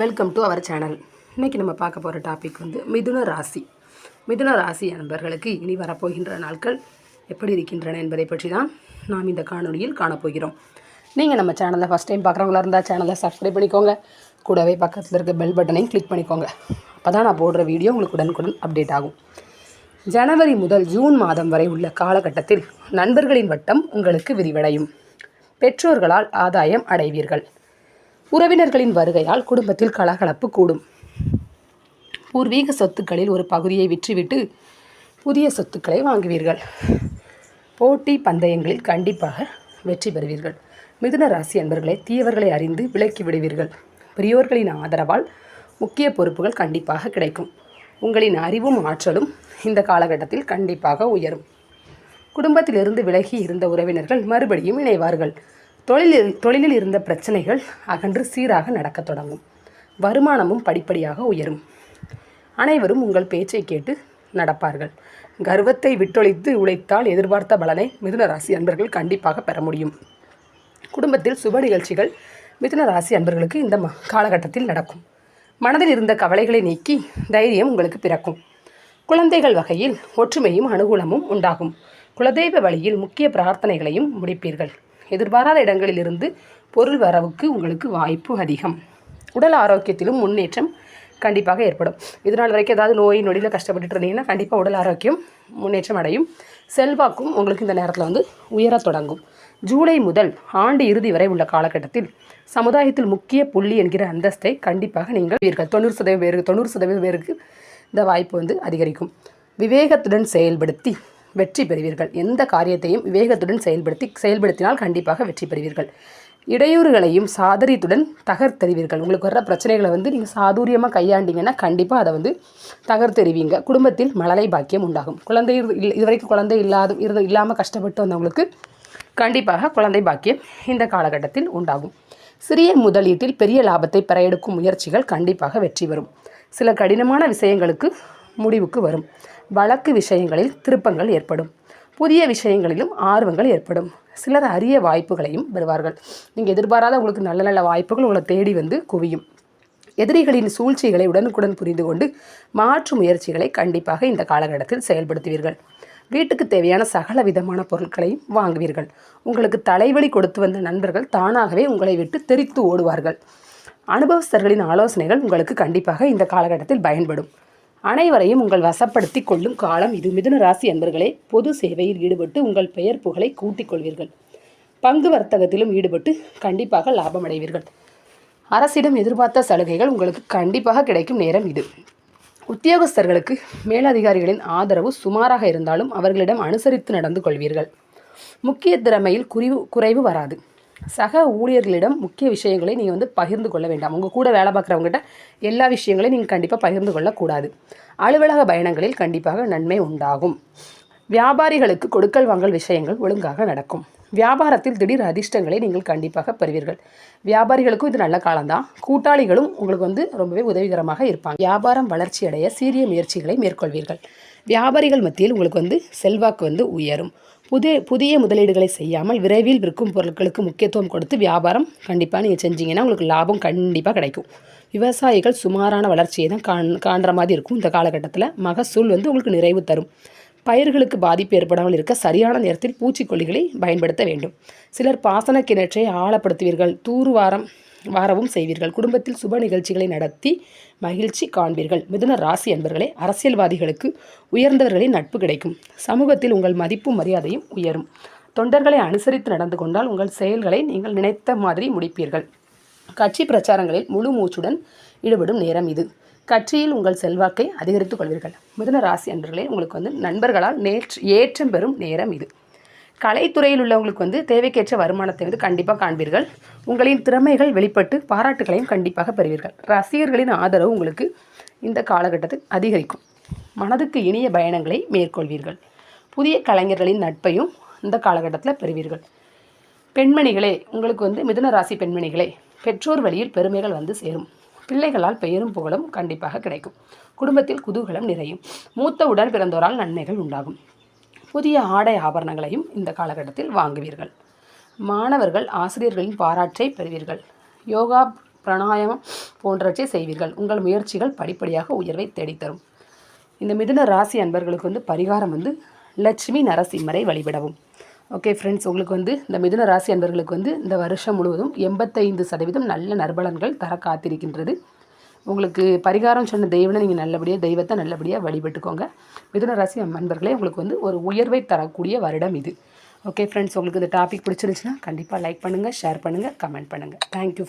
Welcome to our channel இன்றைக்கி நம்ம பார்க்க போகிற டாபிக் வந்து மிதுன ராசி. மிதுன ராசி நண்பர்களுக்கு இனி வரப்போகின்ற நாட்கள் எப்படி இருக்கின்றன என்பதை பற்றி தான் நாம் இந்த காணொலியில் காணப்போகிறோம். நீங்கள் நம்ம சேனலை ஃபஸ்ட் டைம் பார்க்குறவங்களா இருந்தால் சேனலை சப்ஸ்கிரைப் பண்ணிக்கோங்க. கூடவே பக்கத்தில் இருக்க பெல் பட்டனையும் கிளிக் பண்ணிக்கோங்க. அப்போ தான் நான் போடுற வீடியோ உங்களுக்கு உடனுக்குடன் அப்டேட் ஆகும். ஜனவரி முதல் ஜூன் மாதம் வரை உள்ள காலகட்டத்தில் நண்பர்களின் வட்டம் உங்களுக்கு விரிவடையும். பெற்றோர்களால் ஆதாயம் அடைவீர்கள். உறவினர்களின் வருகையால் குடும்பத்தில் கலகலப்பு கூடும். பூர்வீக சொத்துக்களில் ஒரு பகுதியை விற்றுவிட்டு புதிய சொத்துக்களை வாங்குவீர்கள். போட்டி பந்தயங்களில் கண்டிப்பாக வெற்றி பெறுவீர்கள். மிதுன ராசி அன்பர்களை தீயவர்களை அறிந்து விலக்கி விடுவீர்கள். பெரியோர்களின் ஆதரவால் முக்கிய பொறுப்புகள் கண்டிப்பாக கிடைக்கும். உங்களின் அறிவும் ஆற்றலும் இந்த காலகட்டத்தில் கண்டிப்பாக உயரும். குடும்பத்திலிருந்து விலகி இருந்த உறவினர்கள் மறுபடியும் இணைவார்கள். தொழிலில் தொழிலில் இருந்த பிரச்சனைகள் அகன்று சீராக நடக்கத் தொடங்கும். வருமானமும் படிப்படியாக உயரும். அனைவரும் உங்கள் பேச்சை கேட்டு நடப்பார்கள். கர்வத்தை விட்டொழித்து உழைத்தால் எதிர்பார்த்த பலனை மிதுன ராசி அன்பர்கள் கண்டிப்பாக பெற முடியும். குடும்பத்தில் சுப நிகழ்ச்சிகள் மிதுன ராசி அன்பர்களுக்கு இந்த ம- காலகட்டத்தில் நடக்கும். மனதில் இருந்த கவலைகளை நீக்கி தைரியம் உங்களுக்கு பிறக்கும். குழந்தைகள் வகையில் ஒற்றுமையும் அனுகூலமும் உண்டாகும். குலதெய்வ வழியில் முக்கிய பிரார்த்தனைகளையும் முடிப்பீர்கள். எதிர்பாராத இடங்களிலிருந்து பொருள் வரவுக்கு உங்களுக்கு வாய்ப்பு அதிகம். உடல் ஆரோக்கியத்திலும் முன்னேற்றம் கண்டிப்பாக ஏற்படும். இதனால் வரைக்கும் ஏதாவது நோய் நொடியில் கஷ்டப்பட்டுட்டு இருந்தீங்கன்னா கண்டிப்பாக உடல் ஆரோக்கியம் முன்னேற்றம் அடையும். செல்வாக்கும் உங்களுக்கு இந்த நேரத்தில் வந்து உயரத் தொடங்கும். ஜூலை முதல் ஆண்டு இறுதி வரை உள்ள காலகட்டத்தில் சமுதாயத்தில் முக்கிய புள்ளி என்கிற அந்தஸ்தை கண்டிப்பாக நீங்கள் வீர்கள் தொண்ணூறு சதவீதம் பேருக்கு தொண்ணூறு சதவீதம் பேருக்கு இந்த வாய்ப்பு வந்து அதிகரிக்கும். விவேகத்துடன் செயல்படுத்தி வெற்றி பெறுவீர்கள். எந்த காரியத்தையும் விவேகத்துடன் செயல்படுத்தி செயல்படுத்தினால் கண்டிப்பாக வெற்றி பெறுவீர்கள். இடையூறுகளையும் சாதரியத்துடன் தகர்த்தறிவீர்கள். உங்களுக்கு வர்ற பிரச்சனைகளை வந்து நீங்கள் சாதுரியமாக கையாண்டீங்கன்னா கண்டிப்பாக அதை வந்து தகர்த்தெறிவீங்க. குடும்பத்தில் மழலை பாக்கியம் உண்டாகும். குழந்தை இரு- இல்ல- இதுவரைக்கும் குழந்தை இல்லாத இருந்து இல்லாமல் கஷ்டப்பட்டு வந்தவங்களுக்கு கண்டிப்பாக குழந்தை பாக்கியம் இந்த காலகட்டத்தில் உண்டாகும். சிறிய முதலீட்டில் பெரிய லாபத்தை பெற எடுக்கும் முயற்சிகள் கண்டிப்பாக வெற்றி வரும் சில கடினமான விஷயங்களுக்கு முடிவுக்கு வரும். வழக்கு விஷயங்களில் திருப்பங்கள் ஏற்படும். புதிய விஷயங்களிலும் ஆர்வங்கள் ஏற்படும். சிலர் அரிய வாய்ப்புகளையும் பெறுவார்கள். நீங்கள் எதிர்பாராத உங்களுக்கு நல்ல நல்ல வாய்ப்புகள் உங்களை தேடி வந்து குவியும். எதிரிகளின் சூழ்ச்சிகளை உடனுக்குடன் புரிந்து கொண்டு மாற்று முயற்சிகளை கண்டிப்பாக இந்த காலகட்டத்தில் செயல்படுத்துவீர்கள். வீட்டுக்கு தேவையான சகல விதமான பொருட்களையும் வாங்குவீர்கள். உங்களுக்கு தலைவலி கொடுத்து வந்த நண்பர்கள் தானாகவே உங்களை விட்டு தெரித்து ஓடுவார்கள். அனுபவஸ்தர்களின் ஆலோசனைகள் உங்களுக்கு கண்டிப்பாக இந்த காலகட்டத்தில் பயன்படும். அனைவரையும் உங்கள் வசப்படுத்தி கொள்ளும் காலம் இது. மிதுன ராசி அன்பர்களே பொது சேவையில் ஈடுபட்டு உங்கள் பெயர் புகழை கூட்டிக் கொள்வீர்கள். பங்கு வர்த்தகத்திலும் ஈடுபட்டு கண்டிப்பாக லாபம் அடைவீர்கள். அரசிடம் எதிர்பார்த்த சலுகைகள் உங்களுக்கு கண்டிப்பாக கிடைக்கும் நேரம் இது. உத்தியோகஸ்தர்களுக்கு மேலதிகாரிகளின் ஆதரவு சுமாராக இருந்தாலும் அவர்களிடம் அனுசரித்து நடந்து கொள்வீர்கள். முக்கிய திறமையில் குறிவு குறைவு வராது. சக ஊழியர்களிடம் முக்கிய விஷயங்களை நீங்கள் வந்து பகிர்ந்து கொள்ள வேண்டாம். உங்கள் கூட வேலை பார்க்குறவங்ககிட்ட எல்லா விஷயங்களையும் நீங்கள் கண்டிப்பாக பகிர்ந்து கொள்ளக்கூடாது. அலுவலக பயணங்களில் கண்டிப்பாக நன்மை உண்டாகும். வியாபாரிகளுக்கு கொடுக்கல் வாங்கல் விஷயங்கள் ஒழுங்காக நடக்கும். வியாபாரத்தில் திடீர் அதிர்ஷ்டங்களை நீங்கள் கண்டிப்பாக பெறுவீர்கள். வியாபாரிகளுக்கும் இது நல்ல காலம்தான். கூட்டாளிகளும் உங்களுக்கு வந்து ரொம்பவே உதவிகரமாக இருப்பாங்க. வியாபாரம் வளர்ச்சி அடைய சீரிய முயற்சிகளை மேற்கொள்வீர்கள். வியாபாரிகள் மத்தியில் உங்களுக்கு வந்து செல்வாக்கு வந்து உயரும். புதிய புதிய முதலீடுகளை செய்யாமல் விரைவில் விற்கும் பொருட்களுக்கு முக்கியத்துவம் கொடுத்து வியாபாரம் கண்டிப்பாக நீங்கள் செஞ்சீங்கன்னா உங்களுக்கு லாபம் கண்டிப்பாக கிடைக்கும். விவசாயிகள் சுமாரான வளர்ச்சியை தான் காண் காண்ற மாதிரி இருக்கும். இந்த காலகட்டத்தில் மகசூல் வந்து உங்களுக்கு நிறைவு தரும். பயிர்களுக்கு பாதிப்பு ஏற்படாமல் இருக்க சரியான நேரத்தில் பூச்சிக்கொல்லிகளை பயன்படுத்த வேண்டும். சிலர் பாசன கிணற்றை ஆழப்படுத்துவீர்கள். தூர்வாரம் வாரவும் செய்வீர்கள். குடும்பத்தில் சுப நிகழ்ச்சிகளை நடத்தி மகிழ்ச்சி காண்பீர்கள். மிதுன ராசி என்பர்களே அரசியல்வாதிகளுக்கு உயர்ந்தவர்களின் நட்பு கிடைக்கும். சமூகத்தில் உங்கள் மதிப்பும் மரியாதையும் உயரும். தொண்டர்களை அனுசரித்து நடந்து கொண்டால் உங்கள் செயல்களை நீங்கள் நினைத்த மாதிரி முடிப்பீர்கள். கட்சி பிரச்சாரங்களில் முழு மூச்சுடன் ஈடுபடும் நேரம் இது. கட்சியில் உங்கள் செல்வாக்கை அதிகரித்துக் கொள்வீர்கள். மிதுன ராசி அன்பர்களே உங்களுக்கு வந்து நண்பர்களால் நேற்று ஏற்றம் பெறும் நேரம் இது. கலைத்துறையில் உள்ளவங்களுக்கு வந்து தேவைக்கேற்ற வருமானத்தை வந்து கண்டிப்பாக காண்பீர்கள். உங்களின் திறமைகள் வெளிப்பட்டு பாராட்டுகளையும் கண்டிப்பாக பெறுவீர்கள். ரசிகர்களின் ஆதரவு உங்களுக்கு இந்த காலகட்டத்தில் அதிகரிக்கும். மனதுக்கு இனிய பயணங்களை மேற்கொள்வீர்கள். புதிய கலைஞர்களின் நட்பையும் இந்த காலகட்டத்தில் பெறுவீர்கள். பெண்மணிகளே உங்களுக்கு வந்து மிதுன ராசி பெண்மணிகளே பெற்றோர் வழியில் பெருமைகள் வந்து சேரும். பிள்ளைகளால் பெயரும் புகழும் கண்டிப்பாக கிடைக்கும். குடும்பத்தில் குதூகலம் நிறையும். மூத்த உடன் பிறந்தோரால் நன்மைகள் உண்டாகும். புதிய ஆடை ஆபரணங்களையும் இந்த காலகட்டத்தில் வாங்குவீர்கள். மாணவர்கள் ஆசிரியர்களின் பாராட்டை பெறுவீர்கள். யோகா பிராணாயாமம் போன்றவற்றை செய்வீர்கள். உங்கள் முயற்சிகள் படிப்படியாக உயர்வை தேடித்தரும். இந்த மிதுன ராசி அன்பர்களுக்கு வந்து பரிகாரம் வந்து லட்சுமி நரசிம்மரை வழிபடவும். ஓகே ஃப்ரெண்ட்ஸ் உங்களுக்கு வந்து இந்த மிதுன ராசி அன்பர்களுக்கு வந்து இந்த வருஷம் முழுவதும் எண்பத்தைந்து சதவீதம் நல்ல நற்பலன்கள் தர காத்திருக்கின்றது. உங்களுக்கு பரிகாரம் சொன்ன தெய்வனை நீங்கள் நல்லபடியாக தெய்வத்தை நல்லபடியாக வழிபட்டுக்கோங்க. மிதுன ராசி அன்பர்களே உங்களுக்கு வந்து ஒரு உயர்வை தரக்கூடிய வருடம் இது. ஓகே ஃப்ரெண்ட்ஸ் உங்களுக்கு இந்த டாபிக் பிடிச்சிருந்துச்சுன்னா கண்டிப்பாக லைக் பண்ணுங்கள் ஷேர் பண்ணுங்கள் கமெண்ட் பண்ணுங்கள் தேங்க்யூ